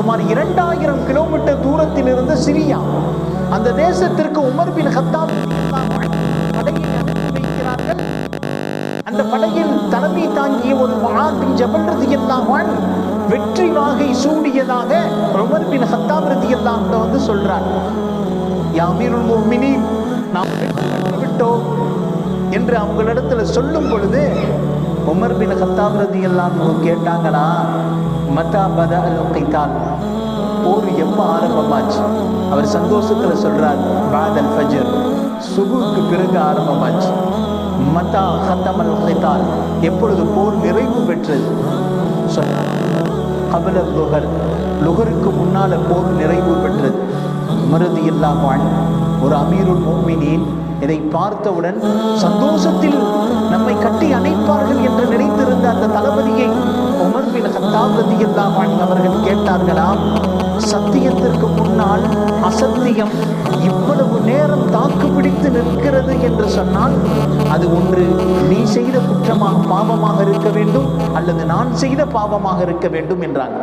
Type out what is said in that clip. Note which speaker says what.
Speaker 1: சுமார் இரண்டாயிரம் கிலோமீட்டர் தூரத்தில் இருந்த சிரியா அந்த தேசத்திற்கு உமர் பின் ஹத்தாப் வைக்கிறார்கள். அந்த படையில் தலைமை தாங்கிய ஒரு மகாபின் ஜபல் ரதி வெற்றி வாகை சூடியதாக உமர் பின் ஹத்தாப் ரதி எல்லாம் வந்து சொல்றார். யாமீருல் முஃமினீன் நாம் விட்டோம் என்று அவங்களிடத்துல சொல்லும் பொழுது உமர் பின் ஹத்தாப் ரதி எல்லாம் கேட்டாங்களா? மதா பத அல் போர் எப்போ ஆரம்பமாச்சு? அவர் சந்தோஷத்துல சொல்றார் பாதல் ஃபஜர். சுகுக்கு பிறகு ஆரம்பமாச்சு. மதா ஹத்தமல் கைத்தால் எப்பொழுது போர் நிறைவு பெற்றது? சொன்னார் கபல லுகர் லுகருக்கு முன்னால போர் நிறைவு பெற்றது. மருதி இல்லாமல் ஒரு அமீருல் மோமினின் இதை பார்த்தவுடன் சந்தோஷத்தில் நம்மை கட்டி அணைப்பார்கள் என்று நினைத்திருந்த அந்த தலைவர் பின் ஹத்தாப் அவர்கள் கேட்டார்களாம் சத்தியத்திற்கு முன்னால் அசத்தியம் இவ்வளவு நேரம் தாக்கு பிடித்து நிற்கிறது என்று சொன்னால் அது ஒன்று நீ செய்த குற்றமாக பாவமாக இருக்க வேண்டும் அல்லது நான் செய்த பாவமாக இருக்க வேண்டும் என்றாங்க